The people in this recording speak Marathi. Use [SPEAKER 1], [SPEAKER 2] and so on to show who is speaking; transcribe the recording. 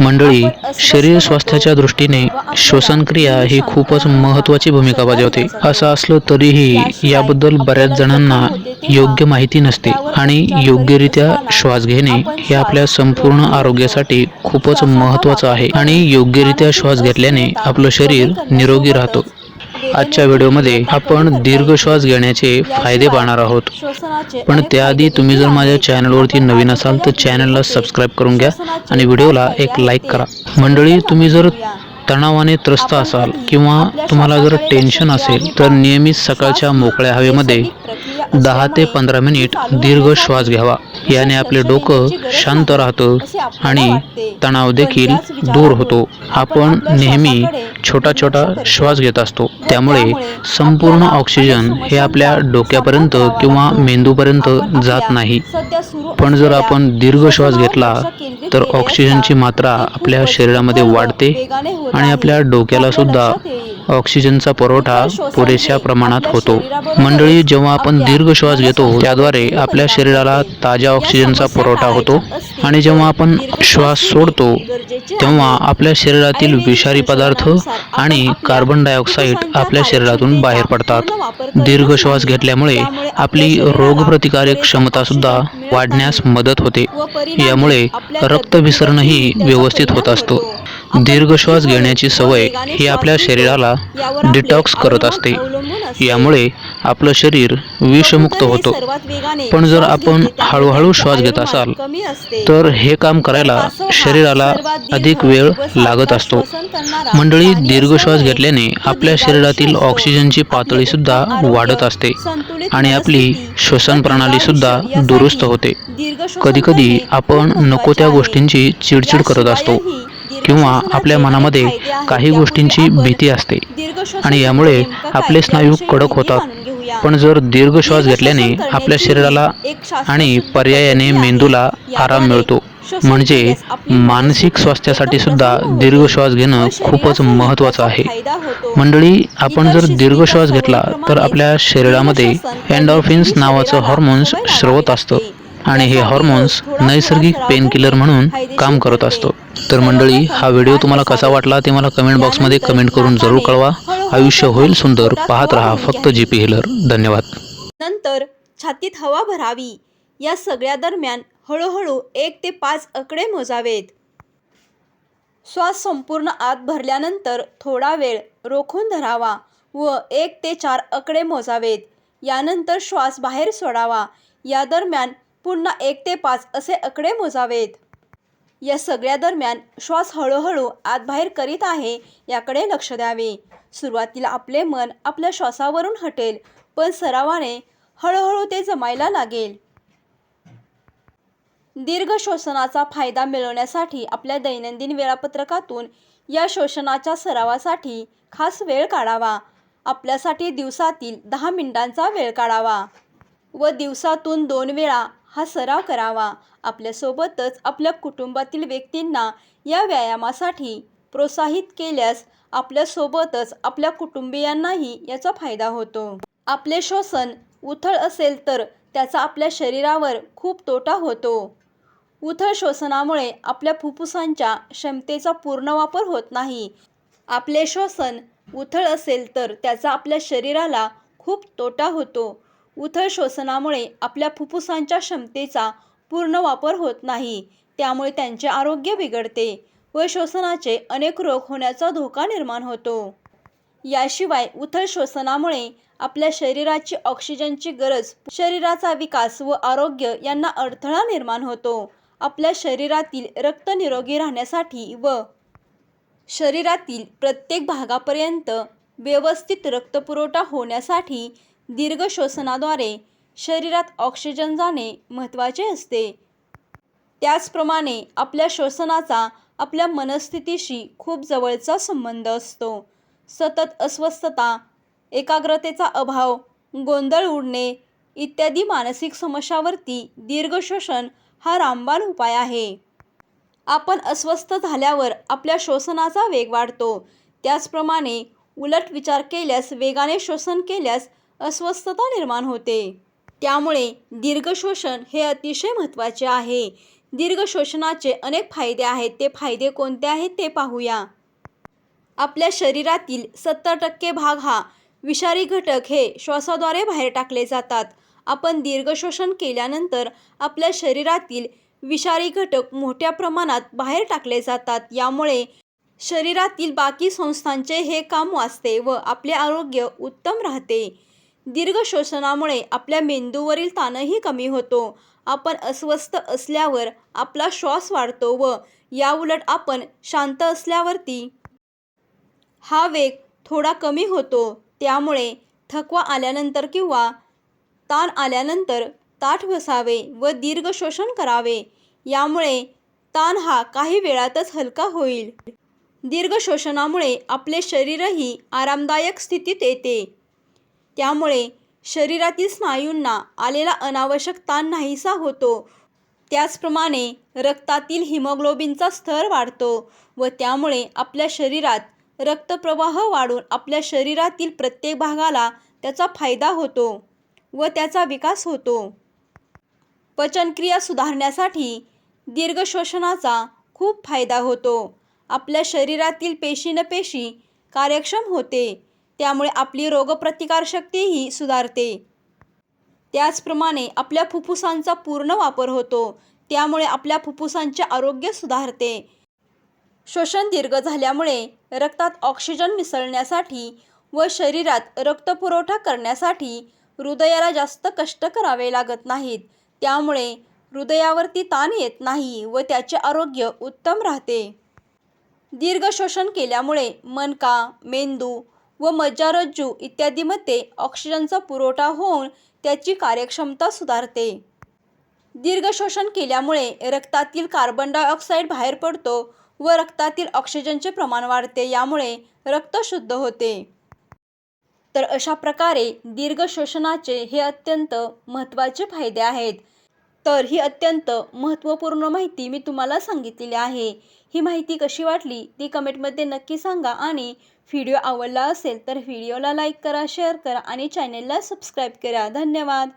[SPEAKER 1] मंडळी शरीर स्वास्थ्याच्या दृष्टीने श्वसनक्रिया ही खूपच महत्त्वाची भूमिका बजावते. असं असलं तरीही याबद्दल बऱ्याच जणांना योग्य माहिती नसते आणि योग्यरित्या श्वास घेणे हे आपल्या संपूर्ण आरोग्यासाठी खूपच महत्त्वाचं आहे आणि योग्यरित्या श्वास घेतल्याने आपलं शरीर निरोगी राहतं. आजच्या व्हिडिओमध्ये आपण दीर्घ श्वास घेण्याचे फायदे पाहणार आहोत. पण त्याआधी तुम्ही जर माझ्या चॅनलवरती नवीन असाल तर चॅनलला सबस्क्राईब करून घ्या आणि व्हिडिओला एक लाईक करा. मंडळी तुम्ही जर तणावाने त्रस्त असाल किंवा तुम्हाला जर टेन्शन असेल तर नियमित सकाळच्या मोकळ्या हवेमध्ये दहा ते पंधरा मिनिट दीर्घ श्वास घ्यावा. याने आपले डोकं शांत राहतं आणि तणाव देखील दूर होतो. आपण नेहमी छोटा छोटा श्वास घेत असतो. त्यामुळे संपूर्ण ऑक्सिजन हे आपल्या डोक्यापर्यंत किंवा मेंदूपर्यंत जात नाही. पण जर आपण दीर्घ श्वास घेतला तर ऑक्सिजनची मात्रा आपल्या शरीरामध्ये वाढते. आणि आपल्या डोक्याला सुद्धा ऑक्सिजनचा पुरवठा पुरेशा प्रमाणात होतो. मंडळी जेव्हा आपण दीर्घ श्वास घेतो त्याद्वारे आपल्या शरीराला ताज्या ऑक्सिजनचा पुरवठा होतो. आणि जेव्हा आपण श्वास सोडतो तेव्हा आपल्या शरीरातील विषारी पदार्थ आणि कार्बन डायऑक्साईड आपल्या शरीरातून बाहेर पडतात. दीर्घ श्वास घेतल्यामुळे आपली रोगप्रतिकारक क्षमता सुद्धा वाढण्यास मदत होते. यामुळे रक्तभिसरणही व्यवस्थित होत. असतं. दीर्घ श्वास घेण्याची सवय ही आपल्या शरीराला डिटॉक्स करत असते. यामुळे आपलं शरीर विषमुक्त होतं. पण जर आपण हळूहळू श्वास घेत असाल तर हे काम करायला शरीराला अधिक वेळ लागत असतो. मंडळी दीर्घ श्वास घेतल्याने आपल्या शरीरातील ऑक्सिजनची पातळी सुद्धा वाढत असते आणि आपली श्वसन प्रणाली सुद्धा दुरुस्त होते. कधीकधी आपण नको त्या गोष्टींची चिडचिड करत असतो. किंवा आपल्या मनामध्ये काही गोष्टींची भीती असते. आणि यामुळे आपले स्नायू कडक होतात. पण जर दीर्घ श्वास घेतल्याने आपल्या शरीराला आणि पर्यायाने मेंदूला आराम मिळतो. म्हणजे मानसिक स्वास्थ्यासाठी सुद्धा दीर्घ श्वास घेणं खूपच महत्त्वाचं आहे. मंडळी आपण जर दीर्घ श्वास घेतला तर आपल्या शरीरामध्ये एन्डॉर्फिन्स नावाचं हॉर्मोन्स स्रवत असतं. आणि हे हॉर्मोन्स नैसर्गिक पेनकिलर म्हणून काम करत असतो. तर मंडळी हा व्हिडिओ तुम्हाला कसा वाटला ते मला कमेंट बॉक्समध्ये कमेंट करून जरूर कळवा. आयुष्य होईल सुंदर पाहत राहा फक्त जी पी हिलर धन्यवाद.
[SPEAKER 2] नंतर छातीत हवा भरावी. या सगळ्या दरम्यान हळूहळू एक ते पाच आकडे मोजावेत. श्वास संपूर्ण आत भरल्यानंतर थोडा वेळ रोखून धरावा व एक ते चार आकडे मोजावेत. यानंतर श्वास बाहेर सोडावा. या दरम्यान पुन्हा एक ते पाच असे आकडे मोजावेत. या सगळ्या दरम्यान श्वास हळूहळू आत बाहेर करीत आहे याकडे लक्ष द्यावे. सुरुवातीला आपले मन आपल्या श्वासावरून हटेल पण सरावाने हळूहळू ते जमायला लागेल. दीर्घ श्वसनाचा फायदा मिळवण्यासाठी आपल्या दैनंदिन वेळापत्रकातून या श्वसनाच्या सरावासाठी खास वेळ काढावा. आपल्यासाठी दिवसातील दहा मिनिटांचा वेळ काढावा. व दिवसातून दोन वेळा हा सराव करावा. आपल्यासोबतच आपल्या कुटुंबातील व्यक्तींना या व्यायामासाठी प्रोत्साहित केल्यास आपल्यासोबतच आपल्या कुटुंबियांनाही याचा फायदा होतो. आपले श्वसन उथळ असेल तर त्याचा आपल्या शरीरावर खूप तोटा होतो. उथळ श्वसनामुळे आपल्या फुफ्फुसांच्या क्षमतेचा पूर्ण वापर होत नाही. आपले श्वसन उथळ असेल तर त्याचा आपल्या शरीराला खूप तोटा होतो. उथळ श्वसनामुळे आपल्या फुफ्फुसांच्या क्षमतेचा पूर्ण वापर होत नाही. त्यामुळे त्यांचे आरोग्य बिघडते व श्वसनाचे अनेक रोग होण्याचा धोका निर्माण होतो. याशिवाय उथळ श्वसनामुळे आपल्या शरीराची ऑक्सिजनची गरज शरीराचा विकास व आरोग्य यांना अडथळा निर्माण होतो. आपल्या शरीरातील रक्त निरोगी राहण्यासाठी व शरीरातील प्रत्येक भागापर्यंत व्यवस्थित रक्तपुरवठा होण्यासाठी दीर्घ श्वसनाद्वारे शरीरात ऑक्सिजन जाणे महत्त्वाचे असते. त्याचप्रमाणे आपल्या श्वसनाचा आपल्या मनस्थितीशी खूप जवळचा संबंध असतो. सतत अस्वस्थता एकाग्रतेचा अभाव गोंधळ उडणे इत्यादी मानसिक समस्यावरती दीर्घश्वसन हा रामबाण उपाय आहे. आपण अस्वस्थ झाल्यावर आपल्या श्वसनाचा वेग वाढतो. त्याचप्रमाणे उलट विचार केल्यास वेगाने श्वसन केल्यास अस्वस्थता निर्माण होते. त्यामुळे दीर्घ हे अतिशय महत्त्वाचे आहे. दीर्घ अनेक फायदे आहेत. ते फायदे कोणते आहेत ते पाहूया. आपल्या शरीरातील सत्तर टक्के भाग हा विषारी घटक हे श्वासाद्वारे बाहेर टाकले जातात. आपण दीर्घ केल्यानंतर आपल्या शरीरातील विषारी घटक मोठ्या प्रमाणात बाहेर टाकले जातात. यामुळे शरीरातील बाकी संस्थांचे हे काम वाचते व आपले आरोग्य उत्तम राहते. दीर्घ श्वसनामुळे आपल्या मेंदूवरील ताणही कमी होतो. आपण अस्वस्थ असल्यावर आपला श्वास वाढतो व याउलट आपण शांत असल्यावरती हा वेग थोडा कमी होतो. त्यामुळे थकवा आल्यानंतर किंवा ताण आल्यानंतर ताठ बसावे व दीर्घ श्वसन करावे. यामुळे ताण हा काही वेळातच हलका होईल. दीर्घ श्वसनामुळे आपले शरीरही आरामदायक स्थितीत येते. त्यामुळे शरीरातील स्नायूंना आलेला अनावश्यक ताण नाहीसा होतो. त्याचप्रमाणे रक्तातील हिमोग्लोबिनचा स्तर वाढतो व त्यामुळे आपल्या शरीरात रक्तप्रवाह वाढून आपल्या शरीरातील प्रत्येक भागाला त्याचा फायदा होतो व त्याचा विकास होतो. पचनक्रिया सुधारण्यासाठी दीर्घ श्वसनाचा खूप फायदा होतो. आपल्या शरीरातील पेशीनपेशी कार्यक्षम होते. त्यामुळे आपली रोगप्रतिकारशक्तीही सुधारते. त्याचप्रमाणे आपल्या फुफ्फुसांचा पूर्ण वापर होतो. त्यामुळे आपल्या फुफ्फुसांचे आरोग्य सुधारते. श्वसन दीर्घ झाल्यामुळे रक्तात ऑक्सिजन मिसळण्यासाठी व शरीरात रक्तपुरवठा करण्यासाठी हृदयाला जास्त कष्ट करावे लागत नाहीत. त्यामुळे हृदयावरती ताण येत नाही व त्याचे आरोग्य उत्तम राहते. दीर्घ श्वसन केल्यामुळे मनका मेंदू व मज्जारज्जू इत्यादीमध्ये ऑक्सिजनचा पुरवठा होऊन त्याची कार्यक्षमता सुधारते. दीर्घ केल्यामुळे रक्तातील कार्बन डायऑक्साईड बाहेर पडतो व रक्तातील ऑक्सिजनचे प्रमाण वाढते यामुळे रक्त शुद्ध होते. तर अशा प्रकारे दीर्घ शोषणाचे हे अत्यंत महत्त्वाचे फायदे आहेत. तर ही अत्यंत महत्त्वपूर्ण माहिती मी तुम्हाला सांगितलेली आहे. ही माहिती कशी वाटली ती कमेंटमध्ये नक्की सांगा आणि व्हिडिओ आवडला असेल तर व्हिडिओला लाईक करा शेअर करा आणि चॅनेलला सबस्क्राईब करा. धन्यवाद.